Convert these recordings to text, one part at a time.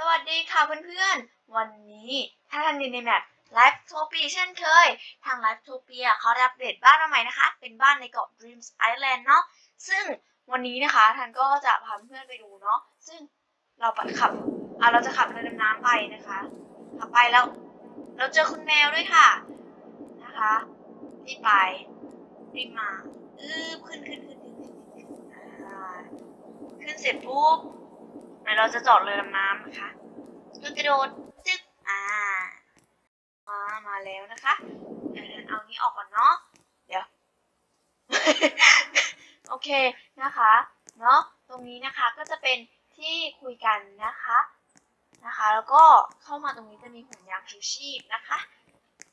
สวัสดีค่ะเพื่อนๆ วันนี้ถ้าท่านอยู่ในแมปไลฟ์โทปีเช่นเคย ทางไลฟ์โทปีเขาได้อัปเดตบ้านมาใหม่นะคะ เป็นบ้านในเกาะ Dreams Island เนาะซึ่งวันนี้นะคะท่านก็จะพาเพื่อนไปดูเนาะซึ่งเราไปขับอะเราจะขับเรือดำน้ำไปนะคะขับไปแล้ว เราเจอคุณแมวด้วยค่ะนะคะรีบไปรีบมาอือขึ้นขึ้นขึ้นขึ้นขึ้นขึ้นขึ้นเสร็จปุ๊บ ดี๋ยวเราจะจอดเรือดำน้ำนะคะก็กระโดดจึ๊กอ่ามามาแล้วนะคะเดี๋ยวเอานี้ออกก่อนเนาะเดี๋ยว โอเคนะคะ เนาะตรงนี้นะคะก็จะเป็นที่คุยกันนะคะนะคะ แล้วก็เข้ามาตรงนี้จะมีห่วงยางชูชีพนะคะ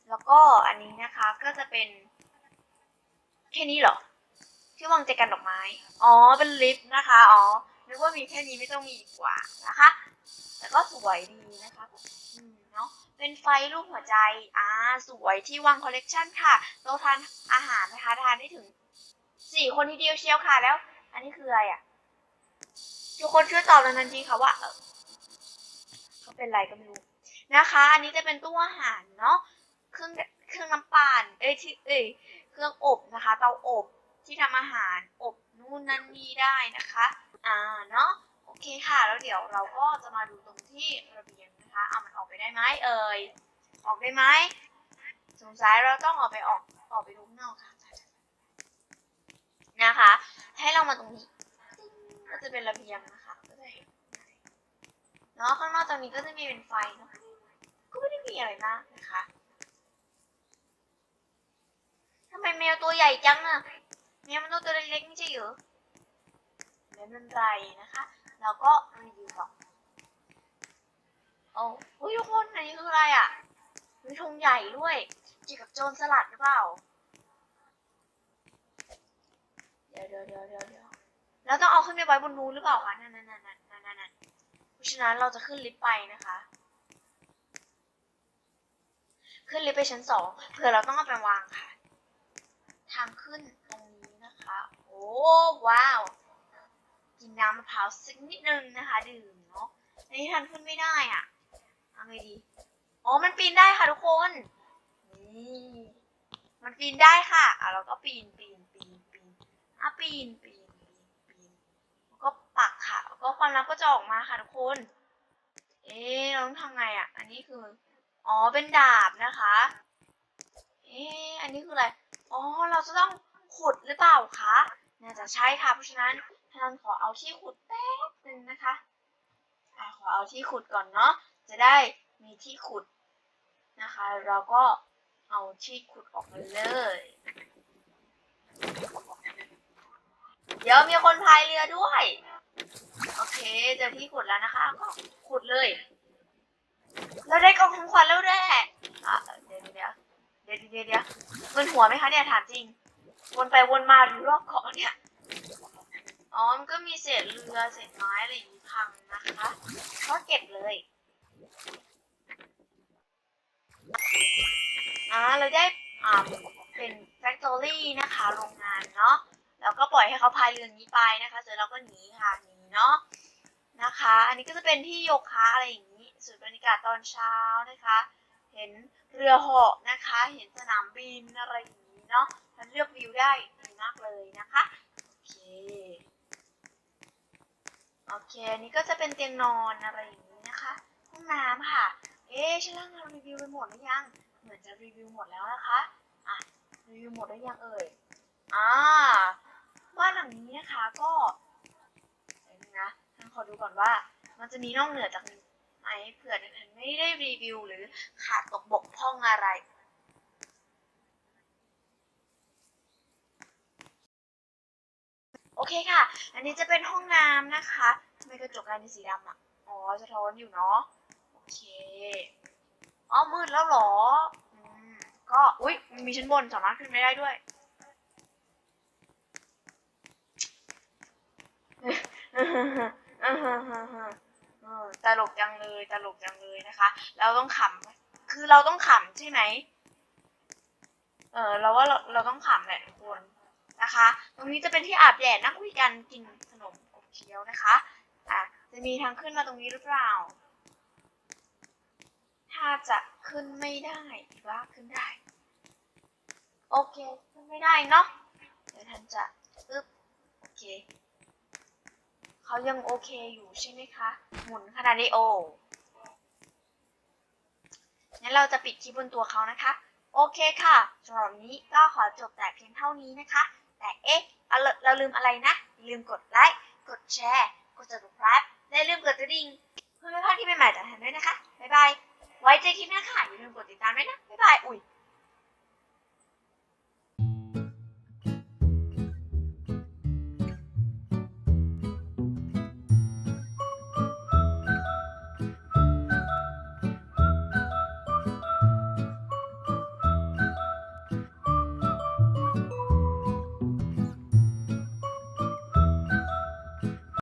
แล้วก็อันนี้นะคะก็จะเป็น แค่นี้เหรอที่วางใจกันดอกไม้ อ๋อเป็นลิฟต์นะคะ อ๋อ นึกว่ามีแค่นี้ไม่ต้องมีอีกกว่านะคะ แต่ก็สวยดีนะคะอืมเนาะเป็นไฟรูปหัวใจ อ่า สวยที่วางคอลเลกชันค่ะ เราทานอาหารนะคะ ทานได้ถึงสี่คนทีเดียวเชียวค่ะ แล้ว อันนี้คืออะไรอะ ทุกคนช่วยตอบเลยทันทีค่ะว่าเขาเป็นอะไรก็ไม่รู้นะคะ อันนี้จะเป็นตู้อาหารเนาะ เครื่องเครื่องน้ำปั่น เอ้ยที่เอ้ย เครื่องอบนะคะ เตาอบที่ทำอาหาร อบนู่นนั่นนี่ได้นะคะ อ่าเนาะโอเคค่ะ แล้วเดี๋ยวเราก็จะมาดูตรงที่ระเบียงนะคะเอามันออกไปได้ไหมเอ่ยออกได้ไหมสงสัยเราต้องออกไปออกออกไปดูข้างนอกค่ะนะคะ ให้เรามาตรงนี้ก็จะเป็นระเบียงนะคะก็จะเห็นเนาะข้างนอกตรงนี้ก็จะมีเป็นไฟเนาะก็ไม่ได้มีอะไรมากนะคะทำไมแมวตัวใหญ่จังอะแมวมันต้องตัวเล็กๆไม่ใช่เหรอ ไม่เป็นไรนะคะ แล้วก็รีวิวต่อโอ้โหทุกคนอันนี้คืออะไรอะ มีธงใหญ่ด้วยเกี่ยวกับโจรสลัดหรือเปล่า เดี๋ยวเดี๋ยวเดี๋ยวเดี๋ยวเดี๋ยวแล้วต้องเอาขึ้นไปไว้บนนู้นหรือเปล่าคะนั่นนั่นนั่นนั่นนั่นนั่นเพราะฉะนั้นเราจะขึ้นลิฟต์ไปนะคะ ขึ้นลิฟต์ไปชั้นสองเผื่อเราต้องเอาไปวางค่ะ ทางขึ้นตรงนี้นะคะ โอ้ว้าว กินน้ำมะพร้าวสักนิดนึงนะคะ ดื่มเนาะอันนี้ทันขึ้นไม่ได้อะเอาไงดีอ๋อมันปีนได้ค่ะทุกคนนี่มันปีนได้ค่ะอะเราก็ปีนปีนปีนปีนอะปีนปีนปีนปีนแล้วก็ปักค่ะแล้วก็ความลับก็จะออกมาค่ะทุกคน เอ๊ะเราต้องทำไงอะ อันนี้คืออ๋อเป็นดาบนะคะ เอ๊ะอันนี้คืออะไรอ๋อเราจะต้องขุดหรือเปล่าคะน่าจะใช่ค่ะเพราะฉะนั้น ท่านขอเอาที่ขุดแป๊บหนึ่งนะคะอะขอเอาที่ขุดก่อนเนาะ จะได้มีที่ขุดนะคะ เราก็เอาที่ขุดออกมาเลย เดี๋ยวมีคนพายเรือด้วย โอเคเจอที่ขุดแล้วนะคะ ก็ขุดเลย เราได้กองของขวัญแล้วแหละอะเดี๋ยวเดี๋ยวเดี๋ยวเดี๋ยวเดี๋ยวมึนหัวไหมคะเนี่ยถามจริง วนไปวนมาอยู่รอบเกาะเนี่ย อ๋อมันก็มีเศษเรือเศษไม้อะไรอย่างนี้พังนะคะก็เก็บเลยอ่าเราได้อ่าเป็น factory นะคะโรงงานเนาะแล้วก็ปล่อยให้เขาพายเรือนี้ไปนะคะเสร็จแล้วก็หนีค่ะหนีเนาะนะคะ อันนี้ก็จะเป็นที่โยคะอะไรอย่างนี้สูตรบรรยากาศตอนเช้านะคะ เห็นเรือเหาะนะคะ เห็นสนามบินอะไรอย่างนี้เนาะมันเลือกวิวได้ดีมากเลยนะคะโอเค โอเค อันนี้ก็จะเป็นเตียงนอนอะไรอย่างนี้นะคะ ห้องน้ำค่ะ เอ๊ะชั้นล่างเรารีวิวไปหมดหรือยัง เหมือนจะรีวิวหมดแล้วนะคะ อะ รีวิวหมดหรือยังเอ่ย อ่า บ้านหลังนี้นะคะก็เดี๋ยวนึงนะท่านขอดูก่อนว่า มันจะมีนอกเหนือจากนี้ไหมเผื่อท่านไม่ได้รีวิวหรือขาดตกบกพร่องอะไร โอ เคค่ะ อันนี้จะเป็นห้องน้ำนะคะทำไมกระจกลายเป็นสีดำอะ อ๋อสะท้อนอยู่เนาะ โอเค อ๋อมืดแล้วเหรอ อืม ก็ อุ๊ยมีชั้นบนสามารถขึ้นไม่ได้ด้วย ตลกจังเลย ตลกจังเลยนะคะ เราต้องขำ คือเราต้องขำใช่ไหม เออเราว่าเราเราต้องขำแหละทุกคนนะคะ ตรงนี้จะเป็นที่อาบแดดนั่งคุยกันกินขนมขบเคี้ยวนะคะ อะจะมีทางขึ้นมาตรงนี้หรือเปล่า ถ้าจะขึ้นไม่ได้หรือว่าขึ้นได้ โอเค ขึ้นไม่ได้เนาะ เดี๋ยวทันจะอึ๊บโอเค เขายังโอเคอยู่ใช่ไหมคะ หมุนขนาดนี้โองั้นเราจะปิดคลิปบนตัวเขานะคะ โอเคค่ะสำหรับนี้ก็ขอจบแต่เพียงเท่านี้นะคะ แต่เอ๊ะ เราลืมอะไรนะอย่าลืมกดไลค์ กดแชร์ กด subscribe และอย่าลืมกดกระดิ่งเพื่อไม่พลาดที่ใหม่ๆจากทางด้วยนะคะ บ๊ายบาย ไว้เจอคลิปหน้าค่ะอย่าลืมกดติดตามด้วยนะ บ๊ายบาย อุ้ย